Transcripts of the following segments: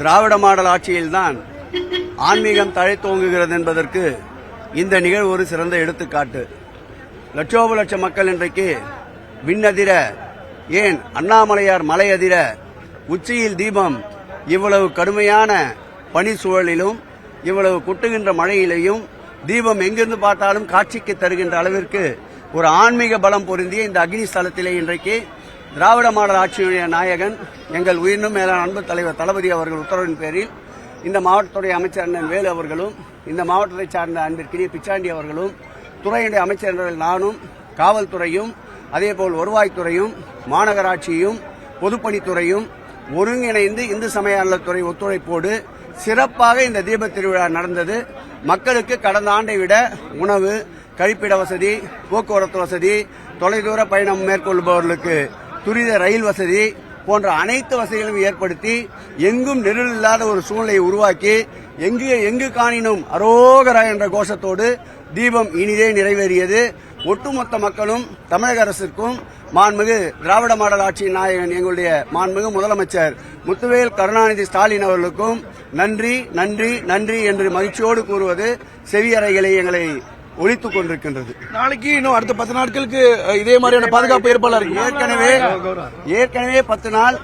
திராவிட model ஆட்சியில்தான் ஆன்மீகம் தழைத்தோங்குகிறது என்பதற்கு இந்த நிகழ்வு ஒரு சிறந்த எடுத்துக்காட்டு. லட்சோப லட்ச மக்கள் இன்றைக்கு விண்ணதிர ஏன் அண்ணாமலையார் மலை அதிர உச்சியில் தீபம் இவ்வளவு கடுமையான பனி சூழலிலும் இவ்வளவு கொட்டுகின்ற மழையிலையும் தீபம் எங்கிருந்து பார்த்தாலும் காட்சிக்கு தருகின்ற அளவிற்கு ஒரு ஆன்மீக பலம் பொருந்திய இந்த அக்னி ஸ்தலத்திலே இன்றைக்கு திராவிட மாடல் ஆட்சியுடைய நாயகன் எங்கள் உயிரினும் மேலான அன்பு தலைவர் தளபதி அவர்கள் உத்தரவின் பேரில் இந்த மாவட்டத்துடைய அமைச்சர் அண்ணன் வேலு அவர்களும் இந்த மாவட்டத்தை சார்ந்த அன்பிற்கினிய பிச்சாண்டி அவர்களும் துறையினுடைய அமைச்சர்கள் நானும் காவல்துறையும் அதேபோல் வருவாய்த்துறையும் மாநகராட்சியும் பொதுப்பணித்துறையும் ஒருங்கிணைந்து இந்து சமய அறநிலைத்துறை ஒத்துழைப்போடு சிறப்பாக இந்த தீப திருவிழா நடந்தது. மக்களுக்கு கடந்த ஆண்டை விட உணவு கழிப்பிட வசதி போக்குவரத்து வசதி தொலைதூர பயணம் மேற்கொள்பவர்களுக்கு துரித ரயில் வசதி போன்ற அனைத்து வசதிகளும் ஏற்படுத்தி எங்கும் நெருள் இல்லாத ஒரு சூழ்நிலையை உருவாக்கி எங்கு எங்கு காணினும் அரோகரா என்ற கோஷத்தோடு தீபம் இனிதே நிறைவேறியது. ஒட்டுமொத்த மக்களும் தமிழக அரசிற்கும் மாண்புமிகு திராவிட மாடல் ஆட்சியின் நாயகன் எங்களுடைய மாண்புமிகு முதலமைச்சர் முத்துவேல் கருணாநிதி ஸ்டாலின் அவர்களுக்கும் நன்றி நன்றி நன்றி என்று மகிழ்ச்சியோடு கூறுவது செவியறைகளை எங்களை ஒழித்து கொண்டிருக்கின்றது. நாளைக்கு இன்னும் அடுத்த பத்து நாட்களுக்கு இதே மாதிரியான பாதுகாப்பு ஏற்பாடு இருக்கு. ஏற்கனவே ஏற்கனவே பத்து நாள்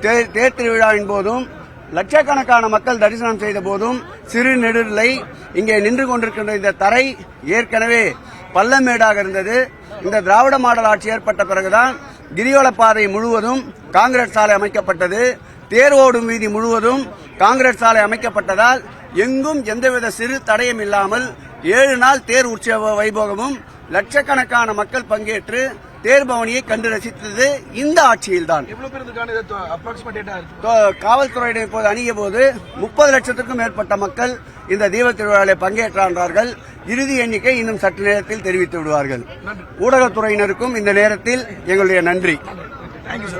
தே- தேர் திருவிழாவின் போதும் லட்சக்கணக்கான மக்கள் தரிசனம் செய்த போதும் சிறு நெடுநிலை இங்கே நின்று கொண்டிருக்கின்ற இந்த தரை ஏற்கனவே பள்ளமேடாக இருந்தது. இந்த திராவிட மாடல் ஆட்சி ஏற்பட்ட பிறகுதான் கிரிவல பாதை முழுவதும் காங்கிரஸ் சாலை அமைக்கப்பட்டது. தேர் ஓடும் வீதி முழுவதும் காங்கிரஸ் சாலை அமைக்கப்பட்டதால் எங்கும் எந்தவித சிறு தடையும் இல்லாமல் ஏழு நாள் தேர் உற்சவ வைபோகமும் லட்சக்கணக்கான மக்கள் பங்கேற்று தேர் பவனியை கண்டு ரசித்தது இந்த ஆட்சியில்தான். எவ்வளவு பேர் இதுக்கான அப்ராக்சிமேட்டா இருக்கு? தோ- காவல்துறையினர் இப்போது அணுகிய போது முப்பது லட்சத்துக்கும் மேற்பட்ட மக்கள் இந்த தீபத் திருவிழாவில் பங்கேற்றார்கள் இறுதி எண்ணிக்கை இன்னும் சற்று நேரத்தில் தெரிவித்து விடுவார்கள். ஊடகத்துறையினருக்கும் இந்த நேரத்தில் எங்களுடைய நன்றி.